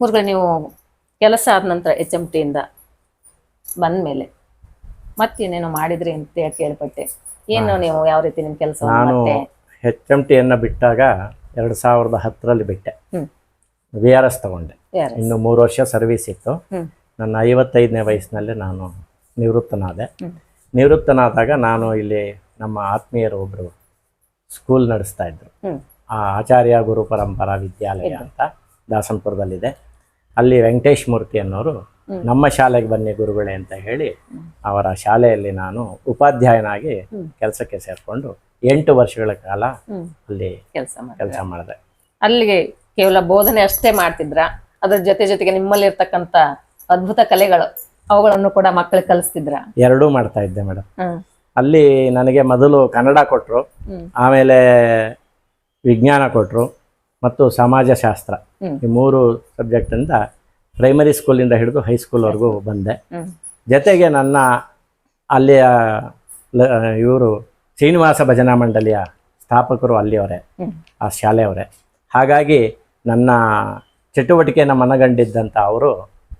ಗುರುಗಳು ನೀವು ಕೆಲಸ ಆದ ನಂತರ ಎಚ್ ಎಂ ಟಿಯಿಂದ ಬಂದ್ಮೇಲೆ ಮತ್ತೇನೇನು ಮಾಡಿದ್ರಿ ಅಂತ ಕೇಳ್ಪಟ್ಟೆ. ಏನು ನೀವು ಯಾವ ರೀತಿ ನಿಮ್ಮ ಕೆಲಸ ನಾನು ಎಚ್ ಎಂ ಟಿಯನ್ನು ಬಿಟ್ಟಾಗ ಎರಡು ಸಾವಿರದ ಹತ್ತರಲ್ಲಿ ಬಿಟ್ಟೆ. ವಿ ಆರ್ ಎಸ್ ತಗೊಂಡೆ. ಇನ್ನು ಮೂರು ವರ್ಷ ಸರ್ವಿಸ್ ಇತ್ತು. ನನ್ನ ಐವತ್ತೈದನೇ ವಯಸ್ಸಿನಲ್ಲಿ ನಾನು ನಿವೃತ್ತನಾದೆ. ನಿವೃತ್ತನಾದಾಗ ನಾನು ಇಲ್ಲಿ ನಮ್ಮ ಆತ್ಮೀಯರು ಒಬ್ಬರು ಸ್ಕೂಲ್ ನಡೆಸ್ತಾ ಇದ್ರು. ಆ ಆಚಾರ್ಯ ಗುರು ಪರಂಪರಾ ವಿದ್ಯಾಲಯ ಅಂತ ದಾಸನಪುರದಲ್ಲಿದೆ. ಅಲ್ಲಿ ವೆಂಕಟೇಶ್ ಮೂರ್ತಿ ಅನ್ನೋರು ನಮ್ಮ ಶಾಲೆಗೆ ಬನ್ನಿ ಗುರುಗಳೇ ಅಂತ ಹೇಳಿ ಅವರ ಶಾಲೆಯಲ್ಲಿ ನಾನು ಉಪಾಧ್ಯಾಯನಾಗಿ. ಕೆಲಸಕ್ಕೆ ಸೇರಿಕೊಂಡು ಎಂಟು ವರ್ಷಗಳ ಕಾಲ ಅಲ್ಲಿ ಕೆಲಸ ಕೆಲಸ ಮಾಡಿದೆ. ಅಲ್ಲಿಗೆ ಕೇವಲ ಬೋಧನೆ ಅಷ್ಟೇ ಮಾಡ್ತಿದ್ರ? ಅದ್ರ ಜೊತೆ ಜೊತೆಗೆ ನಿಮ್ಮಲ್ಲಿ ಇರ್ತಕ್ಕಂತ ಅದ್ಭುತ ಕಲೆಗಳು ಅವುಗಳನ್ನು ಕೂಡ ಮಕ್ಕಳಿಗೆ ಕಲಿಸ್ತಿದ್ರ? ಎರಡೂ ಮಾಡ್ತಾ ಇದ್ದೆ ಮೇಡಮ್. ಅಲ್ಲಿ ನನಗೆ ಮೊದಲು ಕನ್ನಡ ಕೊಟ್ಟರು ಆಮೇಲೆ ವಿಜ್ಞಾನ ಕೊಟ್ಟರು ಮತ್ತು ಸಮಾಜಶಾಸ್ತ್ರ. ಈ ಮೂರು ಸಬ್ಜೆಕ್ಟಿಂದ ಪ್ರೈಮರಿ ಸ್ಕೂಲಿಂದ ಹಿಡಿದು ಹೈಸ್ಕೂಲ್ವರೆಗೂ ಬಂದೆ. ಜೊತೆಗೆ ನನ್ನ ಅಲ್ಲಿಯ ಇವರು ಶ್ರೀನಿವಾಸ ಭಜನಾ ಮಂಡಳಿಯ ಸ್ಥಾಪಕರು ಅಲ್ಲಿಯವರೇ ಆ ಶಾಲೆಯವರೇ. ಹಾಗಾಗಿ ನನ್ನ ಚಟುವಟಿಕೆಯನ್ನು ಮನಗಂಡಿದ್ದಂಥ ಅವರು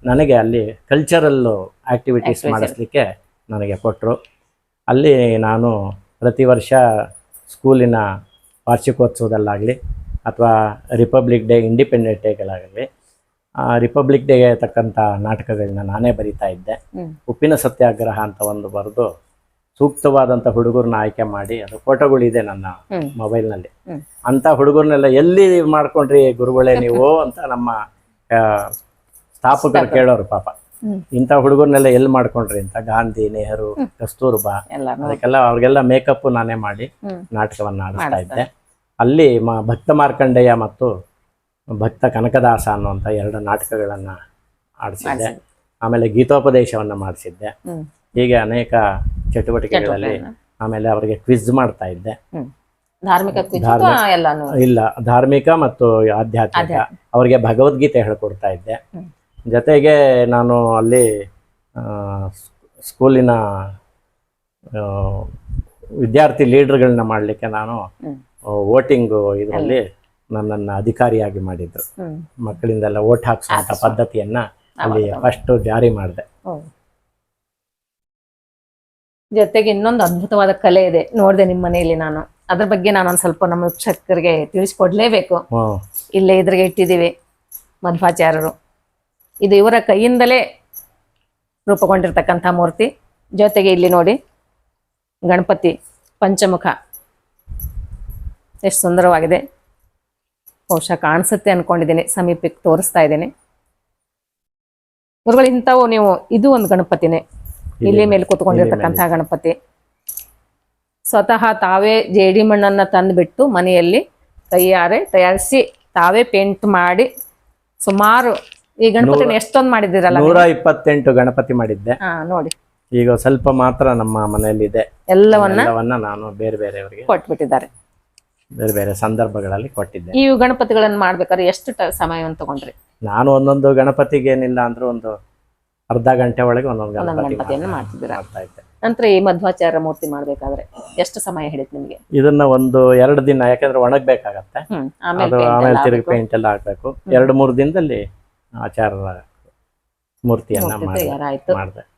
ನನಗೆ ಅಲ್ಲಿ ಕಲ್ಚರಲ್ಲು ಆ್ಯಕ್ಟಿವಿಟೀಸ್. ಮಾಡಿಸ್ಲಿಕ್ಕೆ ನನಗೆ ಕೊಟ್ಟರು ಅಲ್ಲಿ ನಾನು ಪ್ರತಿ ವರ್ಷ ಸ್ಕೂಲಿನ ವಾರ್ಷಿಕೋತ್ಸವದಲ್ಲಾಗಲಿ ಅಥವಾ ರಿಪಬ್ಲಿಕ್ ಡೇ ಇಂಡಿಪೆಂಡೆಂಟ್ ಡೇಗಳಾಗಲಿ ರಿಪಬ್ಲಿಕ್ ಡೇಗೆ ತಕ್ಕಂಥ ನಾಟಕಗಳನ್ನ ನಾನೇ ಬರಿತಾ ಇದ್ದೆ. ಉಪ್ಪಿನ ಸತ್ಯಾಗ್ರಹ ಅಂತ ಒಂದು ಬರೆದು ಸೂಕ್ತವಾದಂಥ ಹುಡುಗರನ್ನ ಆಯ್ಕೆ ಮಾಡಿ ಅದು ಫೋಟೋಗಳಿದೆ ನನ್ನ ಮೊಬೈಲ್ನಲ್ಲಿ. ಅಂಥ ಅಂತ ಹುಡುಗರನ್ನೆಲ್ಲ ಎಲ್ಲಿ ಮಾಡ್ಕೊಂಡ್ರಿ ಗುರುಗಳೇ ನೀವು ಅಂತ ನಮ್ಮ ಸ್ಥಾಪಕರು ಕೇಳೋರು ಪಾಪ. ಇಂಥ ಹುಡುಗರನ್ನೆಲ್ಲ ಎಲ್ಲಿ ಮಾಡ್ಕೊಂಡ್ರಿ ಅಂತ? ಗಾಂಧಿ ನೆಹರು ಕಸ್ತೂರ್ಬಾ. ಅದಕ್ಕೆಲ್ಲ ಅವ್ರಿಗೆಲ್ಲ ಮೇಕಪ್ ನಾನೇ ಮಾಡಿ ನಾಟಕವನ್ನು ಆಡಿಸ್ತಾ ಇದ್ದೆ. ಅಲ್ಲಿ ಮ ಭಕ್ತ ಮಾರ್ಕಂಡೇಯ ಮತ್ತು ಭಕ್ತ ಕನಕದಾಸ ಅನ್ನುವಂಥ ಎರಡು ನಾಟಕಗಳನ್ನು ಆಡಿಸಿದ್ದೆ. ಆಮೇಲೆ ಗೀತೋಪದೇಶವನ್ನು ಮಾಡಿಸಿದ್ದೆ. ಹೀಗೆ ಅನೇಕ ಚಟುವಟಿಕೆಗಳಲ್ಲಿ ಆಮೇಲೆ ಅವರಿಗೆ ಕ್ವಿಜ್ ಮಾಡ್ತಾ ಇದ್ದೆ. ಧಾರ್ಮಿಕ ಇಲ್ಲ ಧಾರ್ಮಿಕ ಮತ್ತು ಆಧ್ಯಾತ್ಮಿಕ. ಅವರಿಗೆ ಭಗವದ್ಗೀತೆ ಹೇಳ್ಕೊಡ್ತಾ ಇದ್ದೆ. ಜೊತೆಗೆ ನಾನು ಅಲ್ಲಿ ಸ್ಕೂಲಿನ ವಿದ್ಯಾರ್ಥಿ ಲೀಡರ್ಗಳನ್ನ ಮಾಡಲಿಕ್ಕೆ ನಾನು ವೋಟಿಂಗು ಇದರಲ್ಲಿ ನನ್ನನ್ನು ಅಧಿಕಾರಿಯಾಗಿ ಮಾಡಿದ್ರು. ಮಕ್ಕಳಿಂದೆಲ್ಲ ಓಟ್ ಹಾಕ್ಸುವಂತ ಪದ್ಧತಿಯನ್ನ ಅಲ್ಲಿ ಫಸ್ಟ್ ಜಾರಿ ಮಾಡಿದೆ. ಜೊತೆಗೆ ಇನ್ನೊಂದು ಅದ್ಭುತವಾದ ಕಲೆ ಇದೆ. ನೋಡಿದೆ ನಿಮ್ಮ ಮನೆಯಲ್ಲಿ ನಾನು. ಅದ್ರ ಬಗ್ಗೆ ನಾನು ಒಂದ್ ಸ್ವಲ್ಪ ನಮ್ಮ ವೀಕ್ಷಕರಿಗೆ ತಿಳಿಸ್ಕೊಡ್ಲೇಬೇಕು. ಇಲ್ಲೇ ಇದ್ರಿಗೆ ಇಟ್ಟಿದ್ದೀವಿ ಮಧ್ವಾಚಾರ್ಯರು. ಇದು ಇವರ ಕೈಯಿಂದಲೇ ರೂಪುಗೊಂಡಿರ್ತಕ್ಕಂಥ ಮೂರ್ತಿ. ಜೊತೆಗೆ ಇಲ್ಲಿ ನೋಡಿ ಗಣಪತಿ ಪಂಚಮುಖ. ಎಷ್ಟು ಸುಂದರವಾಗಿದೆ. ಬಹುಶಃ ಕಾಣಿಸುತ್ತೆ ಅನ್ಕೊಂಡಿದ್ದೀನಿ ಸಮೀಪಕ್ಕೆ ತೋರಿಸ್ತಾ ಇದ್ದೀನಿ. ಗುರುಗಳು ಇಂಥವು ನೀವು ಇದು ಒಂದು ಗಣಪತಿನೇ. ಇಲ್ಲಿ ಮೇಲೆ ಕೂತ್ಕೊಂಡಿರ್ತಕ್ಕಂತಹ ಗಣಪತಿ. ಸ್ವತಃ ತಾವೇ ಜೇಡಿ ಮಣ್ಣನ್ನ ತಂದುಬಿಟ್ಟು ಮನೆಯಲ್ಲಿ ತಯಾರೆ ತಯಾರಿಸಿ ತಾವೇ ಪೇಂಟ್ ಮಾಡಿ ಸುಮಾರು ಈ ಗಣಪತಿನ ಎಷ್ಟೊಂದು ಮಾಡಿದ್ದೀರಲ್ಲ ನೂರ ಇಪ್ಪತ್ತೆಂಟು ಗಣಪತಿ ಮಾಡಿದ್ದೆ. ನೋಡಿ. ಈಗ ಸ್ವಲ್ಪ ಮಾತ್ರ ನಮ್ಮ ಮನೆಯಲ್ಲಿದೆ. ಎಲ್ಲವನ್ನ ಎಲ್ಲವನ್ನ ನಾನು ಬೇರೆ ಬೇರೆಯವರಿಗೆ ಕೊಟ್ಬಿಟ್ಟಿದ್ದಾರೆ. ಬೇರೆ ಬೇರೆ ಸಂದರ್ಭಗಳಲ್ಲಿ ಕೊಟ್ಟಿದ್ದೆ. ಈ ಗಣಪತಿಗಳನ್ನು ಮಾಡ್ಬೇಕಾದ್ರೆ ಎಷ್ಟು ಸಮಯವನ್ನು ತಗೊಂಡ್ರಿ? ನಾನು ಒಂದೊಂದು ಗಣಪತಿಗೆ ಏನಿಲ್ಲ ಅಂದ್ರೂ ಒಂದು ಅರ್ಧ ಗಂಟೆ ಒಳಗೆ ಒಂದೊಂದು ಒಂದೊಂದು ಗಣಪತಿ ಗಣಪತಿಯನ್ನು ಮಾಡ್ತಾ- ಮಾಡ್ತಿದ್ದೀರಾ? ಮಾಡ್ತಾ ಇದ್ದೆ. ನಂತರ ಈ ಮಧ್ವಾಚಾರ್ಯ ಮೂರ್ತಿ ಮಾಡ್ಬೇಕಾದ್ರೆ ಎಷ್ಟು ಸಮಯ ಹಿಡಿತು ನಿಮಗೆ? ಇದನ್ನ ಒಂದು ಎರಡು ದಿನ ಯಾಕಂದ್ರೆ ಒಣಗ್ಬೇಕಾಗತ್ತೆ. ಹ್ಮ್ ಆಮೇಲೆ ಅದು paint ಆಮೇಲೆ ಎಲ್ಲ ತಿರುಗಿ ಹಾಕ್ಬೇಕು. ಪೇಂಟ್ ಎಲ್ಲ ಹಾಕ್ಬೇಕು. ಎರಡು ಮೂರು ದಿನದಲ್ಲಿ ಆಚಾರ್ಯರ ಮೂರ್ತಿಯನ್ನ ಮೂರ್ತಿ ಮಾಡಿದೆ ತಯಾರಾಯ್ತು. ಮಾಡಿದೆ.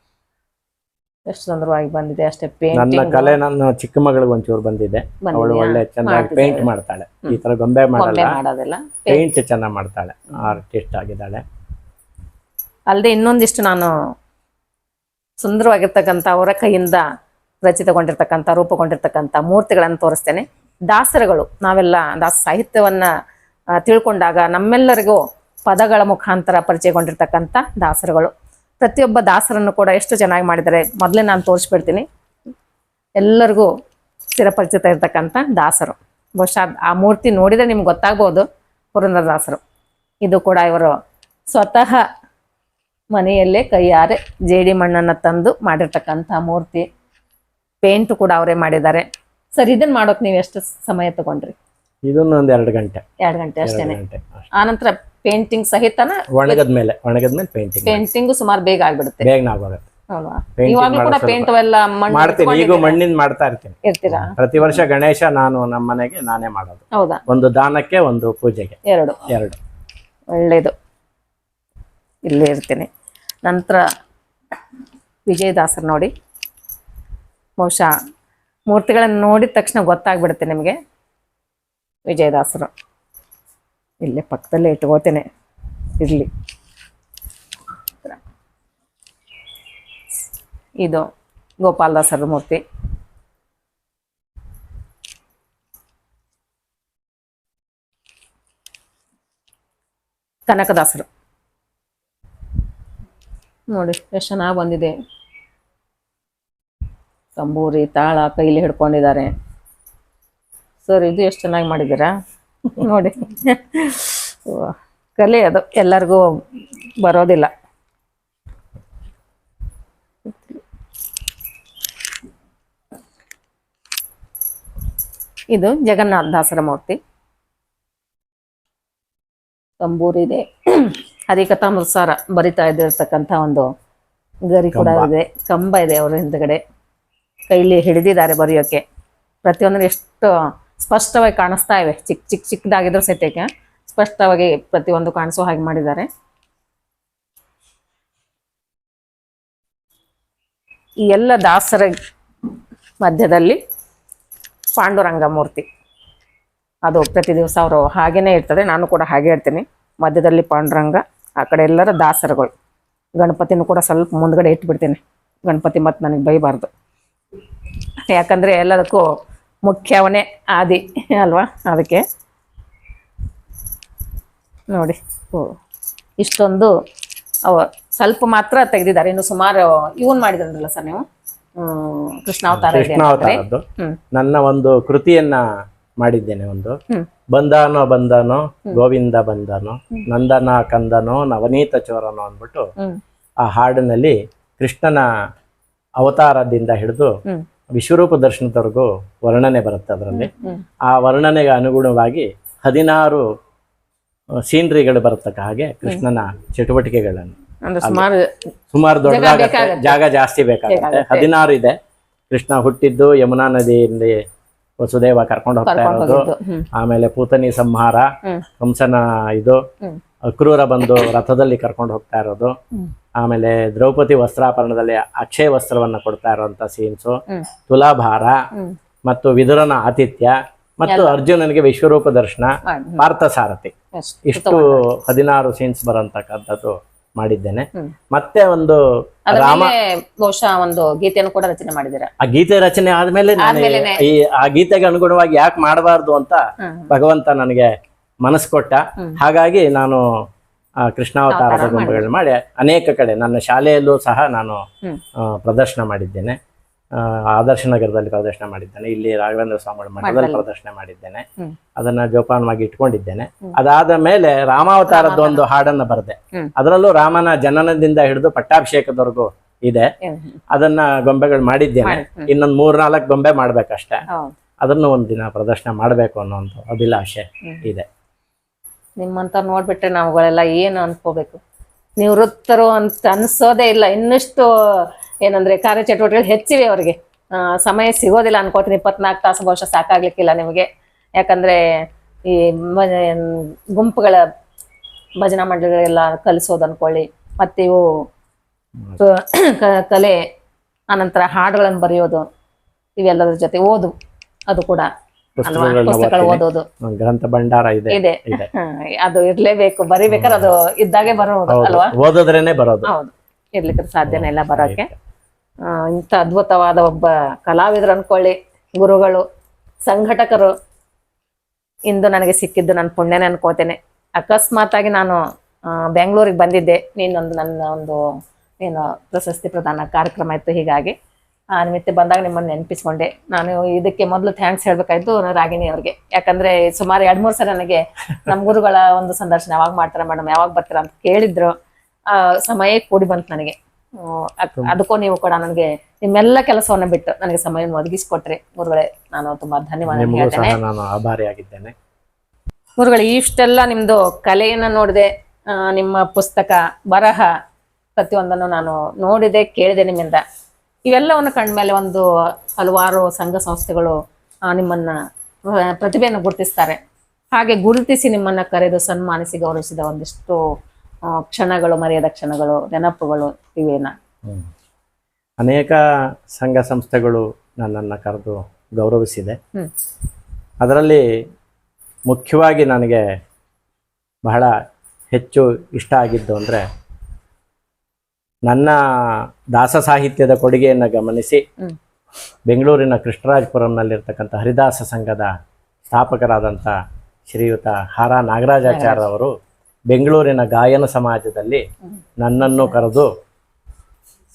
ಎಷ್ಟು ಸುಂದರವಾಗಿ ಬಂದಿದೆ ಅಷ್ಟೇ ನನ್ನ ಪೇಂಟಿಂಗ್ ಕಲೆ ನನ್ನ ಚಿಕ್ಕ ಮಗಳಿಗೆ ಒಂಚೂರು ಬಂದಿದೆ. ಅವಳು ಒಳ್ಳೆ ಚೆನ್ನಾಗಿ ಪೇಂಟ್ ಮಾಡ್ತಾಳೆ. ಈ ತರ ಗೊಂಬೆ ಮಾಡಲ್ಲ. ಪೇಂಟ್ ಚೆನ್ನಾಗಿ ಮಾಡ್ತಾಳೆ. ಆರ್ಟಿಸ್ಟ್ ಆಗಿದ್ದಾಳೆ. ಅಲ್ಲದೆ ಇನ್ನೊಂದಿಷ್ಟು ನಾನು ಸುಂದರವಾಗಿರ್ತಕ್ಕಂಥ ಅವರ ಕೈಯಿಂದ ರಚಿತಗೊಂಡಿರ್ತಕ್ಕಂಥ ರೂಪುಗೊಂಡಿರ್ತಕ್ಕಂಥ ಮೂರ್ತಿಗಳನ್ನು ತೋರಿಸ್ತೇನೆ. ದಾಸರಗಳು ನಾವೆಲ್ಲ ದಾಸ ಸಾಹಿತ್ಯವನ್ನ ಆ, ತಿಳ್ಕೊಂಡಾಗ ನಮ್ಮೆಲ್ಲರಿಗೂ ಪದಗಳ ಮುಖಾಂತರ ಪರಿಚಯಗೊಂಡಿರ್ತಕ್ಕಂಥ ದಾಸರುಗಳು. ಪ್ರತಿಯೊಬ್ಬ ದಾಸರನ್ನು ಕೂಡ ಎಷ್ಟು ಚೆನ್ನಾಗಿ ಮಾಡಿದ್ದಾರೆ. ಮೊದಲೇ ನಾನು ತೋರಿಸ್ಬಿಡ್ತೀನಿ. ಎಲ್ಲರಿಗೂ ಸ್ಥಿರಪರಿಚಿತ ಇರ್ತಕ್ಕಂಥ ದಾಸರು. ಬಹುಶಃ ಆ ಮೂರ್ತಿ ನೋಡಿದರೆ ನಿಮ್ಗೆ ಗೊತ್ತಾಗ್ಬೋದು ಪುರಂದರದಾಸರು ಇದು ಕೂಡ ಇವರು ಸ್ವತಃ ಮನೆಯಲ್ಲೇ ಕೈಯಾರೆ ಜೇಡಿ ಮಣ್ಣನ್ನು ತಂದು ಮಾಡಿರ್ತಕ್ಕಂಥ ಮೂರ್ತಿ. ಪೇಂಟ್ ಕೂಡ ಅವರೇ ಮಾಡಿದ್ದಾರೆ. ಸರ್ ಇದನ್ನ ಮಾಡೋಕೆ ನೀವು ಎಷ್ಟು ಸಮಯ ತಗೊಂಡ್ರಿ? ಇದನ್ನು ಒಂದು ಎರಡು ಗಂಟೆ. ಎರಡು ಗಂಟೆ ಅಷ್ಟೇನೆ. ಗಂಟೆ ಅಷ್ಟೇ. ಆನಂತರ ಪೇಂಟಿಂಗ್ ಸಹಿತನ ಒಣಗದ ಮೇಲೆ ಒಣಗದ ಮೇಲೆ ಪೇಂಟಿಂಗ್ ಪೇಂಟಿಂಗ್ ಸುಮಾರು ಬೇಗ ಆಗ್ಬಿಡುತ್ತೆ. ಬೇಗ ಇವಾಗ್ಲೂ ಕೂಡ ಪೇಂಟ್ ಎಲ್ಲ ಮಾಡ್ತೀನಿ. ಈಗ ಮಣ್ಣಿನ ಮಾಡ್ತಾ ಇರ್ತೀನಿ. ಇರ್ತೀರಾ? ಪ್ರತಿ ವರ್ಷ ಗಣೇಶ ನಾನು ನಮ್ಮ ಮನೆಗೆ ನಾನೇ ಮಾಡೋದು. ಹೌದಾ? ಒಂದು ದಾನಕ್ಕೆ ಒಂದು ಪೂಜೆಗೆ. ಎರಡು. ಎರಡು. ಒಳ್ಳೇದು. ಇಲ್ಲೇ ಇರ್ತೀನಿ. ನಂತರ ವಿಜಯದಾಸರು ನೋಡಿ. ಬಹುಶಃ ಮೂರ್ತಿಗಳನ್ನು ನೋಡಿದ ತಕ್ಷಣ ಗೊತ್ತಾಗ್ಬಿಡುತ್ತೆ ನಿಮಗೆ. ವಿಜಯದಾಸರು. ಇಲ್ಲೇ ಪಕ್ಕದಲ್ಲೇ ಇಟ್ಕೋತೇನೆ. ಇರಲಿ. ಇದು ಗೋಪಾಲದಾಸರ ಮೂರ್ತಿ. ಕನಕದಾಸರು. ನೋಡಿ, ಎಷ್ಟು ಚೆನ್ನಾಗಿ ಬಂದಿದೆ. ತಂಬೂರಿ, ತಾಳ, ಕೈಲಿ ಹಿಡ್ಕೊಂಡಿದ್ದಾರೆ. ಸರ್, ಇದು ಎಷ್ಟು ಚೆನ್ನಾಗಿ ಮಾಡಿದ್ದೀರಾ? ನೋಡಿ. ಕಲೆ ಅದು. ಎಲ್ಲರಿಗೂ ಬರೋದಿಲ್ಲ. ಇದು ಜಗನ್ನಾಥ ದಾಸರ ಮೂರ್ತಿ. ತಂಬೂರಿ ಇದೆ ಹರಿಕಥಾಮೃತಸಾರ ಬರಿತಾ ಇದ್ದಿರ್ತಕ್ಕಂಥ ಒಂದು ಗರಿ ಕೂಡ ಇದೆ. ಕಂಬ ಇದೆ ಅವರ ಹಿಂದ್ಗಡೆ. ಕೈಲಿ ಹಿಡಿದಿದ್ದಾರೆ ಬರೆಯೋಕೆ. ಪ್ರತಿಯೊಂದು ಎಷ್ಟು ಸ್ಪಷ್ಟವಾಗಿ ಕಾಣಿಸ್ತಾ ಇವೆ. ಚಿಕ್ಕ ಚಿಕ್ಕ ಚಿಕ್ಕದಾಗಿದ್ರು ಸತ್ಯಕ್ಕೆ ಸ್ಪಷ್ಟವಾಗಿ ಪ್ರತಿಯೊಂದು ಕಾಣಿಸೋ ಹಾಗೆ ಮಾಡಿದ್ದಾರೆ. ಈ ಎಲ್ಲ ದಾಸರ ಮಧ್ಯದಲ್ಲಿ ಪಾಂಡುರಂಗ ಮೂರ್ತಿ ಅದು ಪ್ರತಿ ದಿವಸ ಅವರು ಹಾಗೇನೆ ಇರ್ತದೆ. ನಾನು ಕೂಡ ಹಾಗೆ ಇರ್ತೀನಿ. ಮಧ್ಯದಲ್ಲಿ ಪಾಂಡುರಂಗ, ಆ ಕಡೆ ಎಲ್ಲರ ದಾಸರಗಳು. ಗಣಪತಿನೂ ಕೂಡ ಸ್ವಲ್ಪ ಮುಂದ್ಗಡೆ ಇಟ್ಬಿಡ್ತೀನಿ. ಗಣಪತಿ ಮತ್ತು ನನಗೆ ಬೈಬಾರ್ದು. ಯಾಕಂದ್ರೆ ಎಲ್ಲದಕ್ಕೂ ಮುಖ್ಯವನೇ ಆದಿ ಅಲ್ವಾ? ಅದಕ್ಕೆ. ನೋಡಿ ಓ ಇಷ್ಟೊಂದು ಅವ ಸ್ವಲ್ಪ ಮಾತ್ರ ತೆಗೆದಿದ್ದಾರೆ. ಇನ್ನು ಸುಮಾರು ಇವನ್ ಮಾಡಿದ್ರಲ್ಲ ಸರ್ ನೀವು? ಕೃಷ್ಣಾವತಾರ ನನ್ನ ಒಂದು ಕೃತಿಯನ್ನ ಮಾಡಿದ್ದೇನೆ ಒಂದು. ಬಂದಾನೋ ಬಂದಾನೋ ಗೋವಿಂದ ಬಂದಾನೋ ನಂದನ ಕಂದನೋ ನವನೀತ ಚೋರನೋ ಅಂದ್ಬಿಟ್ಟು ಆ ಹಾಡಿನಲ್ಲಿ ಕೃಷ್ಣನ ಅವತಾರದಿಂದ ಹಿಡಿದು ವಿಶ್ವರೂಪ ದರ್ಶನದವರೆಗೂ ವರ್ಣನೆ ಬರುತ್ತೆ ಅದರಲ್ಲಿ. ಆ ವರ್ಣನೆಗೆ ಅನುಗುಣವಾಗಿ ಹದಿನಾರು ಸೀನ್ರಿಗಳು ಬರತಕ್ಕ ಹಾಗೆ ಕೃಷ್ಣನ ಚಟುವಟಿಕೆಗಳನ್ನು. ಸುಮಾರು ಸುಮಾರು ದೊಡ್ಡದಾಗತ್ತೆ ಜಾಗ ಜಾಸ್ತಿ ಬೇಕಾಗುತ್ತೆ. ಹದಿನಾರು ಇದೆ. ಕೃಷ್ಣ ಹುಟ್ಟಿದ್ದು ಯಮುನಾ ನದಿಯಲ್ಲಿ ವಸುದೇವ ಕರ್ಕೊಂಡು ಹೋಗ್ತಾ ಇರೋದು. ಆಮೇಲೆ ಪೂತನಿ ಸಂಹಾರ ಕಂಸನ ಇದು ಅಕ್ರೂರ ಬಂದು ರಥದಲ್ಲಿ ಕರ್ಕೊಂಡು ಹೋಗ್ತಾ ಇರೋದು. ಆಮೇಲೆ ದ್ರೌಪದಿ ವಸ್ತ್ರಾಪರಣದಲ್ಲಿ ಅಕ್ಷಯ ವಸ್ತ್ರವನ್ನ ಕೊಡ್ತಾ ಇರುವಂತ ಸೀನ್ಸು ತುಲಾಭಾರ ಮತ್ತು ವಿದುರನ ಆತಿಥ್ಯ ಮತ್ತು ಅರ್ಜುನನಿಗೆ ವಿಶ್ವರೂಪ ದರ್ಶನ. ಪಾರ್ಥಸಾರಥಿ ಇಷ್ಟು ಹದಿನಾರು ಸೀನ್ಸ್ ಬರೋಂತಕ್ಕಂಥದ್ದು ಮಾಡಿದ್ದೇನೆ. ಮತ್ತೆ ಒಂದು ರಾಮ ಬಹುಶಃ ಒಂದು ಗೀತೆಯನ್ನು ಕೂಡ ರಚನೆ ಮಾಡಿದ್ದೀರಾ? ಆ ಗೀತೆ ರಚನೆ ಆದ್ಮೇಲೆ ನಾನು ಈ ಆ ಗೀತೆಗೆ ಅನುಗುಣವಾಗಿ ಯಾಕೆ ಮಾಡಬಾರ್ದು ಅಂತ ಭಗವಂತ ನನಗೆ ಮನಸ್ಕೊಟ್ಟ ಹಾಗಾಗಿ ನಾನು ಕೃಷ್ಣಾವತಾರದ ಗೊಂಬೆಗಳನ್ನು ಮಾಡಿ ಅನೇಕ ಕಡೆ ನನ್ನ ಶಾಲೆಯಲ್ಲೂ ಸಹ ನಾನು ಪ್ರದರ್ಶನ ಮಾಡಿದ್ದೇನೆ. ಆ, ಆದರ್ಶ ನಗರದಲ್ಲಿ ಪ್ರದರ್ಶನ ಮಾಡಿದ್ದೇನೆ. ಇಲ್ಲಿ ರಾಘವೇಂದ್ರ ಸ್ವಾಮಿಗಳ ಮಠದಲ್ಲಿ ಪ್ರದರ್ಶನ ಮಾಡಿದ್ದೇನೆ. ಅದನ್ನ ಜೋಪಾನವಾಗಿ ಇಟ್ಕೊಂಡಿದ್ದೇನೆ. ಅದಾದ ಮೇಲೆ ರಾಮಾವತಾರದ ಒಂದು ಹಾಡನ್ನ ಬರೆದೆ. ಅದರಲ್ಲೂ ರಾಮನ ಜನನದಿಂದ ಹಿಡಿದು ಪಟ್ಟಾಭಿಷೇಕದವರೆಗೂ ಇದೆ. ಅದನ್ನ ಗೊಂಬೆಗಳು ಮಾಡಿದ್ದೇನೆ. ಇನ್ನೊಂದ್ ಮೂರ್ನಾಲ್ಕು ಗೊಂಬೆ ಮಾಡ್ಬೇಕಷ್ಟೇ. ಅದನ್ನು ಒಂದು ದಿನ ಪ್ರದರ್ಶನ ಮಾಡಬೇಕು ಅನ್ನೋ ಒಂದು ಅಭಿಲಾಷೆ ಇದೆ. ನಿಮ್ಮಂತ ನೋಡ್ಬಿಟ್ರೆ ನಾವುಗಳೆಲ್ಲ ಏನು ಅನ್ಕೋಬೇಕು? ನಿವೃತ್ತರು ಅಂತ ಅನ್ಸೋದೇ ಇಲ್ಲ. ಇನ್ನಷ್ಟು ಏನಂದ್ರೆ ಕಾರ್ಯಚಟುವಟಿಕೆಗಳು ಹೆಚ್ಚಿವೆ ಅವರಿಗೆ. ಸಮಯ ಸಿಗೋದಿಲ್ಲ ಅನ್ಕೋತೀನಿ. ಇಪ್ಪತ್ನಾಲ್ಕು ತಾಸು ಬಹುಶಃ ಸಾಕಾಗ್ಲಿಕ್ಕಿಲ್ಲ ನಿಮಗೆ. ಯಾಕಂದ್ರೆ ಈ ಗುಂಪುಗಳ ಭಜನಾ ಮಂಡಳಿಗಳೆಲ್ಲ ಕಲಿಸೋದು ಅನ್ಕೊಳ್ಳಿ. ಮತ್ತೆ ಇವು ಕಲೆ ಆನಂತರ ಹಾಡುಗಳನ್ನು ಬರೆಯೋದು, ಇವೆಲ್ಲದ್ರ ಜೊತೆ ಓದು, ಅದು ಕೂಡ. ಪುಸ್ತಕಗಳನ್ನ. ಓದೋದು. ಗ್ರಂಥ ಭಂಡಾರ ಇದೆ. ಇದೆ. ಅದು ಇರ್ಲೇಬೇಕು. ಬರಿಬೇಕಾದ್ರೆ ಅದು ಇದ್ದಾಗೆ ಬರೋದು ಅಲ್ವಾ? ಓದೋದ್ರೇನೆ ಬರೋದು. ಹೌದು. ಇರ್ಲಿಕ್ಕೆ ಸಾಧ್ಯನೇ ಇಲ್ಲ ಬರೋಕೆ. ಇಂಥ ಅದ್ಭುತವಾದ ಒಬ್ಬ ಕಲಾವಿದರು ಅನ್ಕೊಳ್ಳಿ ಗುರುಗಳು ಸಂಘಟಕರು. ಇಂದು ನನಗೆ ಸಿಕ್ಕಿದ್ದು ನನ್ನ ಪುಣ್ಯನೇ ಅನ್ಕೋತೇನೆ. ಅಕಸ್ಮಾತ್ ಆಗಿ ನಾನು ಬೆಂಗಳೂರಿಗೆ ಬಂದಿದ್ದೆ. ನೀನೊಂದು ನನ್ನ ಒಂದು ಏನು ಪ್ರಶಸ್ತಿ ಪ್ರದಾನ ಕಾರ್ಯಕ್ರಮ ಇತ್ತು ಹೀಗಾಗಿ. ಆ ನಿಮಿತ್ತ ಬಂದಾಗ ನಿಮ್ಮನ್ನು ನೆನಪಿಸ್ಕೊಂಡೆ. ನಾನು ಇದಕ್ಕೆ ಮೊದಲು ಥ್ಯಾಂಕ್ಸ್ ಹೇಳ್ಬೇಕಾಯ್ತು ರಾಗಿಣಿ ಅವ್ರಿಗೆ. ಯಾಕಂದ್ರೆ ಸುಮಾರು ಎರಡ್ ಮೂರು ಸಲ ನನಗೆ ನಮ್ಮ ಗುರುಗಳ ಒಂದು ಸಂದರ್ಶನ ಯಾವಾಗ ಮಾಡ್ತಾರೆ ಮೇಡಮ್ ಯಾವಾಗ ಬರ್ತೀರಾ ಅಂತ ಕೇಳಿದ್ರು. ಆ ಸಮಯ ಕೂಡಿ ಬಂತು ನನಗೆ. ಅದಕ್ಕೂ ನೀವು ಕೂಡ ನನಗೆ ನಿಮ್ಮೆಲ್ಲ ಕೆಲಸವನ್ನ ಬಿಟ್ಟು ನನಗೆ ಸಮಯವನ್ನು ಒದಗಿಸಿಕೊಟ್ರಿ. ಗುರುಗಳೇ ನಾನು ತುಂಬಾ ಧನ್ಯವಾದ ಹೇಳ್ತೇನೆ. ಆಭಾರಿಯಾಗಿದ್ದೇನೆ. ಗುರುಗಳು ಇಷ್ಟೆಲ್ಲ ನಿಮ್ದು ಕಲೆಯನ್ನ ನೋಡಿದೆ ಆ, ನಿಮ್ಮ ಪುಸ್ತಕ ಬರಹ ಪ್ರತಿಯೊಂದನ್ನು ನಾನು ನೋಡಿದೆ ಕೇಳಿದೆ ನಿಮ್ಮಿಂದ. ಇವೆಲ್ಲವನ್ನು ಕಂಡ್ಮೇಲೆ ಒಂದು ಹಲವಾರು ಸಂಘ ಸಂಸ್ಥೆಗಳು ನಿಮ್ಮನ್ನ ಪ್ರತಿಭೆಯನ್ನು ಗುರುತಿಸ್ತಾರೆ. ಹಾಗೆ ಗುರುತಿಸಿ ನಿಮ್ಮನ್ನ ಕರೆದು ಸನ್ಮಾನಿಸಿ ಗೌರವಿಸಿದ ಒಂದಿಷ್ಟು ಕ್ಷಣಗಳು ಮರೆಯದ ಕ್ಷಣಗಳು ನೆನಪುಗಳು ಇವೇನ ಅನೇಕ ಸಂಘ ಸಂಸ್ಥೆಗಳು ನನ್ನನ್ನ ಕರೆದು ಗೌರವಿಸಿದೆ. ಅದರಲ್ಲಿ ಮುಖ್ಯವಾಗಿ ನನಗೆ ಬಹಳ ಹೆಚ್ಚು ಇಷ್ಟ ಆಗಿದ್ದು ಅಂದರೆ ನನ್ನ ದಾಸ ಸಾಹಿತ್ಯದ ಕೊಡುಗೆಯನ್ನು ಗಮನಿಸಿ. ಬೆಂಗಳೂರಿನ ಕೃಷ್ಣರಾಜಪುರಂನಲ್ಲಿರ್ತಕ್ಕಂಥ ಹರಿದಾಸ ಸಂಘದ ಸ್ಥಾಪಕರಾದಂಥ ಶ್ರೀಯುತ ಹಾರ ನಾಗರಾಜಾಚಾರ್ಯ ಅವರು ಬೆಂಗಳೂರಿನ ಗಾಯನ ಸಮಾಜದಲ್ಲಿ ನನ್ನನ್ನು ಕರೆದು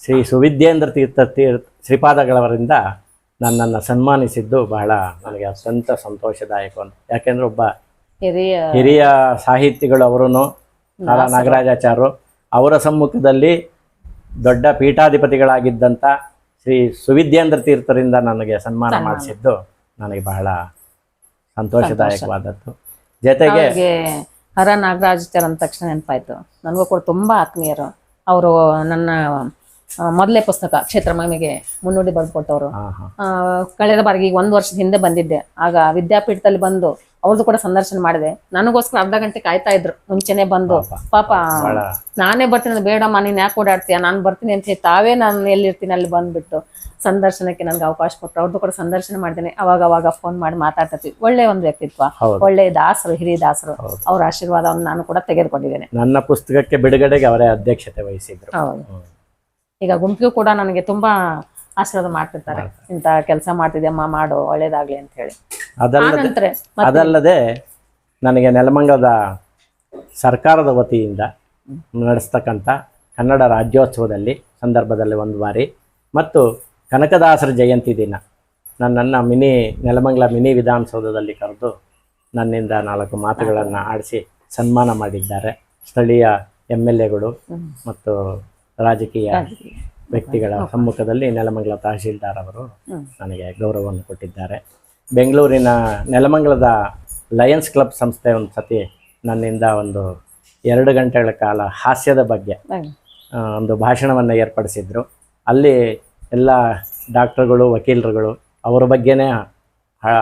ಶ್ರೀ ಸುವಿದ್ಯೇಂದ್ರ ತೀರ್ಥ ತೀರ್ಥ ಶ್ರೀಪಾದಗಳವರಿಂದ ನನ್ನನ್ನು ಸನ್ಮಾನಿಸಿದ್ದು ಬಹಳ ನನಗೆ ಅತ್ಯಂತ ಸಂತೋಷದಾಯಕ ಅಂತ ಯಾಕೆಂದ್ರೆ ಒಬ್ಬ ಹಿರಿಯ ಹಿರಿಯ ಸಾಹಿತಿಗಳು ಅವರು ಹಾರ ನಾಗರಾಜಾಚಾರ್ಯರು. ಅವರ ಸಮ್ಮುಖದಲ್ಲಿ ದೊಡ್ಡ ಪೀಠಾಧಿಪತಿಗಳಾಗಿದ್ದಂಥ ಶ್ರೀ ಸುವಿದ್ಯೇಂದ್ರ ತೀರ್ಥರಿಂದ ನನಗೆ ಸನ್ಮಾನ ಮಾಡಿಸಿದ್ದು. ನನಗೆ ಬಹಳ ಸಂತೋಷದಾಯಕವಾದದ್ದು. ಜೊತೆಗೆ ಹರ ನಾಗರಾಜ್ ಅಂದ ತಕ್ಷಣ ನೆನಪಾಯ್ತು. ನನಗೂ ಕೂಡ ತುಂಬಾ ಆತ್ಮೀಯರು. ಅವರು ನನ್ನ ಮೊದಲೇ ಪುಸ್ತಕ ಕ್ಷೇತ್ರ ಮಹಿಮೆಗೆ ಮುನ್ನುಡಿ ಬರೆದುಕೊಟ್ಟವರು. ಕಳೆದ ಬಾರಿಗೆ ಈಗ ಒಂದು ವರ್ಷದ ಹಿಂದೆ ಬಂದಿದ್ದೆ. ಆಗ ವಿದ್ಯಾಪೀಠದಲ್ಲಿ ಬಂದು ಅವ್ರದ್ದು ಕೂಡ ಸಂದರ್ಶನ ಮಾಡಿದೆ. ನನಗೋಸ್ಕರ ಅರ್ಧ ಗಂಟೆ ಕಾಯ್ತಾ ಇದ್ರು. ಮುಂಚೆನೆ ಬಂದು ಪಾಪ ನಾನೇ ಬರ್ತೀನಿ ಬೇಡಮ್ಮ ನೀನ್ ಯಾಕೆ ಓಡಾಡ್ತೀಯ? ನಾನು ಬರ್ತೀನಿ ಅಂತ ಹೇಳಿ ತಾವೇ ನಾನು ಎಲ್ಲಿರ್ತೀನಿ ಅಲ್ಲಿ ಬಂದ್ಬಿಟ್ಟು ಸಂದರ್ಶನಕ್ಕೆ ನನ್ಗೆ ಅವಕಾಶ ಕೊಟ್ಟರು ಅವ್ರದ್ದು ಕೂಡ ಸಂದರ್ಶನ ಮಾಡ್ತೇನೆ ಅವಾಗ ಅವಾಗ ಫೋನ್ ಮಾಡಿ ಮಾತಾಡ್ತಿರ್ತೀವಿ ಒಳ್ಳೆ ಒಂದು ವ್ಯಕ್ತಿತ್ವ. ಒಳ್ಳೆ ದಾಸರು ಹಿರಿಯ ದಾಸರು. ಅವ್ರ ಆಶೀರ್ವಾದವನ್ನು ನಾನು ಕೂಡ ತೆಗೆದುಕೊಂಡಿದ್ದೇನೆ. ನನ್ನ ಪುಸ್ತಕಕ್ಕೆ ಬಿಡುಗಡೆಗೆ ಅವರೇ ಅಧ್ಯಕ್ಷತೆ ವಹಿಸಿದ್ರು. ಈಗ ಗುಂಪಿಗೂ ಕೂಡ ನನಗೆ ತುಂಬಾ ಆಶೀರ್ವಾದ ಮಾಡ್ತಿರ್ತಾರೆ. ಇಂತ ಕೆಲಸ ಮಾಡ್ತಿದ್ಯಮ್ಮ ಮಾಡು ಒಳ್ಳೇದಾಗ್ಲಿ ಅಂತ ಹೇಳಿ. ಅದಲ್ಲದೆ ಅದಲ್ಲದೆ ನನಗೆ ನೆಲಮಂಗಲದ ಸರ್ಕಾರದ ವತಿಯಿಂದ ನಡೆಸ್ತಕ್ಕಂಥ ಕನ್ನಡ ರಾಜ್ಯೋತ್ಸವದಲ್ಲಿ ಸಂದರ್ಭದಲ್ಲಿ ಒಂದು ಬಾರಿ ಮತ್ತು ಕನಕದಾಸರ ಜಯಂತಿ ದಿನ ನನ್ನನ್ನು ಮಿನಿ ನೆಲಮಂಗಲ ಮಿನಿ ವಿಧಾನಸೌಧದಲ್ಲಿ ಕರೆದು ನನ್ನಿಂದ ನಾಲ್ಕು ಮಾತುಗಳನ್ನು ಆಡಿಸಿ ಸನ್ಮಾನ ಮಾಡಿದ್ದಾರೆ. ಸ್ಥಳೀಯ ಎಂ ಎಲ್ ಎಗಳು ಮತ್ತು ರಾಜಕೀಯ ವ್ಯಕ್ತಿಗಳ ಸಮ್ಮುಖದಲ್ಲಿ ನೆಲಮಂಗಲ ತಹಶೀಲ್ದಾರ್ ಅವರು ನನಗೆ ಗೌರವವನ್ನು ಕೊಟ್ಟಿದ್ದಾರೆ. ಬೆಂಗಳೂರಿನ ನೆಲಮಂಗಲದ ಲಯನ್ಸ್ ಕ್ಲಬ್ ಸಂಸ್ಥೆ ಒಂದು ಸತಿ ನನ್ನಿಂದ ಒಂದು ಎರಡು ಗಂಟೆಗಳ ಕಾಲ ಹಾಸ್ಯದ ಬಗ್ಗೆ ಒಂದು ಭಾಷಣವನ್ನು ಏರ್ಪಡಿಸಿದ್ರು. ಅಲ್ಲಿ ಎಲ್ಲ ಡಾಕ್ಟರ್ಗಳು ವಕೀಲರುಗಳು ಅವರ ಬಗ್ಗೆನೇ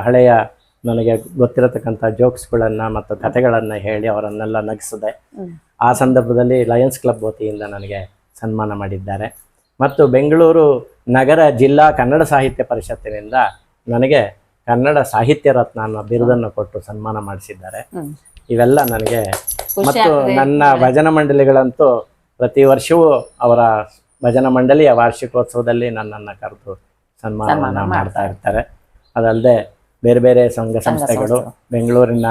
ಹಳೆಯ ನನಗೆ ಗೊತ್ತಿರತಕ್ಕಂಥ ಜೋಕ್ಸ್ಗಳನ್ನು ಮತ್ತು ಕಥೆಗಳನ್ನು ಹೇಳಿ ಅವರನ್ನೆಲ್ಲ ನಗಿಸಿದೆ. ಆ ಸಂದರ್ಭದಲ್ಲಿ ಲಯನ್ಸ್ ಕ್ಲಬ್ ವತಿಯಿಂದ ನನಗೆ ಸನ್ಮಾನ ಮಾಡಿದ್ದಾರೆ. ಮತ್ತು ಬೆಂಗಳೂರು ನಗರ ಜಿಲ್ಲಾ ಕನ್ನಡ ಸಾಹಿತ್ಯ ಪರಿಷತ್ತಿನಿಂದ ನನಗೆ ಕನ್ನಡ ಸಾಹಿತ್ಯ ರತ್ನ ಅನ್ನೋ ಬಿರುದನ್ನು ಕೊಟ್ಟು ಸನ್ಮಾನ ಮಾಡಿಸಿದ್ದಾರೆ. ಇವೆಲ್ಲ ನನಗೆ ಮತ್ತು ನನ್ನ ಭಜನ ಮಂಡಳಿಗಳಂತೂ ಪ್ರತಿ ವರ್ಷವೂ ಅವರ ಭಜನ ಮಂಡಳಿಯ ವಾರ್ಷಿಕೋತ್ಸವದಲ್ಲಿ ನನ್ನನ್ನು ಕರೆದು ಸನ್ಮಾನ ಮಾಡ್ತಾ ಇರ್ತಾರೆ. ಅದಲ್ಲದೆ ಬೇರೆ ಬೇರೆ ಸಂಘ ಸಂಸ್ಥೆಗಳು ಬೆಂಗಳೂರಿನ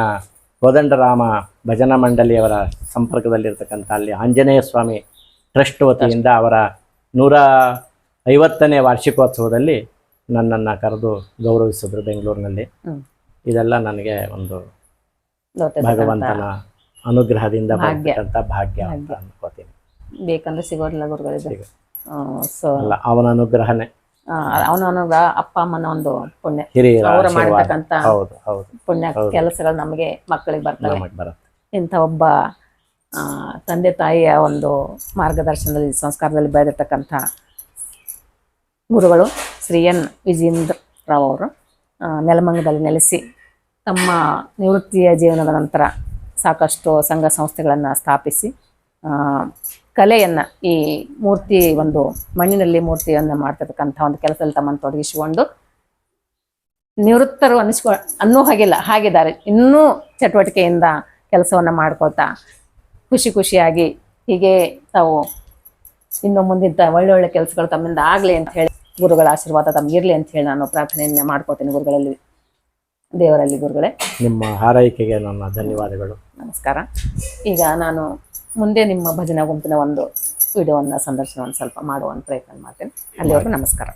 ಕೋದಂಡರಾಮ ಭಜನಾ ಮಂಡಳಿಯವರ ಸಂಪರ್ಕದಲ್ಲಿರ್ತಕ್ಕಂಥ ಅಲ್ಲಿ ಆಂಜನೇಯ ಸ್ವಾಮಿ ಟ್ರಸ್ಟ್ ವತಿಯಿಂದ ಅವರ ನೂರ ಐವತ್ತನೇ ವಾರ್ಷಿಕೋತ್ಸವದಲ್ಲಿ ನನ್ನನ್ನು ಕರೆದು ಗೌರವಿಸಿದ್ರು ಬೆಂಗಳೂರಿನಲ್ಲಿ. ಇದೆಲ್ಲ ನನಗೆ ಒಂದು ಭಗವಂತನ ಅನುಗ್ರಹದಿಂದ ಭಾಗ್ಯ. ಅಂತ ಅನ್ಕೋತೀನಿ. ಬೇಕಂದ್ರೆ ಸಿಗೋದಿಲ್ಲ ಗುರುಗಳ. ಅವನ ಸೊ ಅಲ್ಲ ಅವನ ಅನುಗ್ರಹನೇ. ಅನುಗ್ರಹ ಅಪ್ಪ ಅಮ್ಮನ ಒಂದು ಪುಣ್ಯ. ಅವರು ಪುಣ್ಯ ಕೆಲಸಗಳು ನಮಗೆ ಮಕ್ಕಳಿಗೆ ಬರ್ತವೆ. ಇಂಥ ಒಬ್ಬ ತಂದೆ ತಾಯಿಯ ಒಂದು ಮಾರ್ಗದರ್ಶನದಲ್ಲಿ, ಸಂಸ್ಕಾರದಲ್ಲಿ ಬೆಳೆದಿರ್ತಕ್ಕಂಥ ಗುರುಗಳು ಶ್ರೀ ಎನ್. ವಿಜೇಂದ್ರ ರಾವ್ ಅವರು ನೆಲಮಂಗದಲ್ಲಿ ನೆಲೆಸಿ ತಮ್ಮ ನಿವೃತ್ತಿಯ ಜೀವನದ ನಂತರ ಸಾಕಷ್ಟು ಸಂಘ ಸಂಸ್ಥೆಗಳನ್ನು ಸ್ಥಾಪಿಸಿ ಕಲೆಯನ್ನು, ಈ ಮೂರ್ತಿ ಒಂದು ಮಣ್ಣಿನಲ್ಲಿ ಮೂರ್ತಿಯನ್ನು ಮಾಡ್ತಿರ್ತಕ್ಕಂಥ ಒಂದು ಕೆಲಸದಲ್ಲಿ ತಮ್ಮನ್ನು ತೊಡಗಿಸಿಕೊಂಡು ನಿವೃತ್ತರು ಅನ್ನಿಸ್ಕೊ, ಅನ್ನೂ ಹಾಗಿಲ್ಲ, ಹಾಗಿದ್ದಾರೆ. ಇನ್ನೂ ಚಟುವಟಿಕೆಯಿಂದ ಕೆಲಸವನ್ನು ಮಾಡ್ಕೊಳ್ತಾ ಖುಷಿ ಖುಷಿಯಾಗಿ ಹೀಗೆ ತಾವು ಇನ್ನು ಮುಂದಿದ್ದ ಒಳ್ಳೆ ಒಳ್ಳೆ ಕೆಲಸಗಳು ತಮ್ಮಿಂದ ಆಗಲಿ ಅಂತ ಹೇಳಿ ಗುರುಗಳ ಆಶೀರ್ವಾದ ತಮಗಿರಲಿ ಅಂತ ಹೇಳಿ ನಾನು ಪ್ರಾರ್ಥನೆಯನ್ನೇ ಮಾಡ್ಕೋತೇನೆ ಗುರುಗಳಲ್ಲಿ ದೇವರಲ್ಲಿ ಗುರುಗಳೇ. ನಿಮ್ಮ ಹಾರೈಕೆಗೆ ನನ್ನ ಧನ್ಯವಾದಗಳು. ನಮಸ್ಕಾರ. ಈಗ ನಾನು ಮುಂದೆ ನಿಮ್ಮ ಭಜನಾ ಗುಂಪಿನ ಒಂದು ವಿಡಿಯೋವನ್ನು ಸಂದರ್ಶನವನ್ನು ಸ್ವಲ್ಪ ಮಾಡುವಂತ ಪ್ರಯತ್ನ ಮಾಡ್ತೇನೆ. ಅಲ್ಲಿವರೆಗೂ ನಮಸ್ಕಾರ.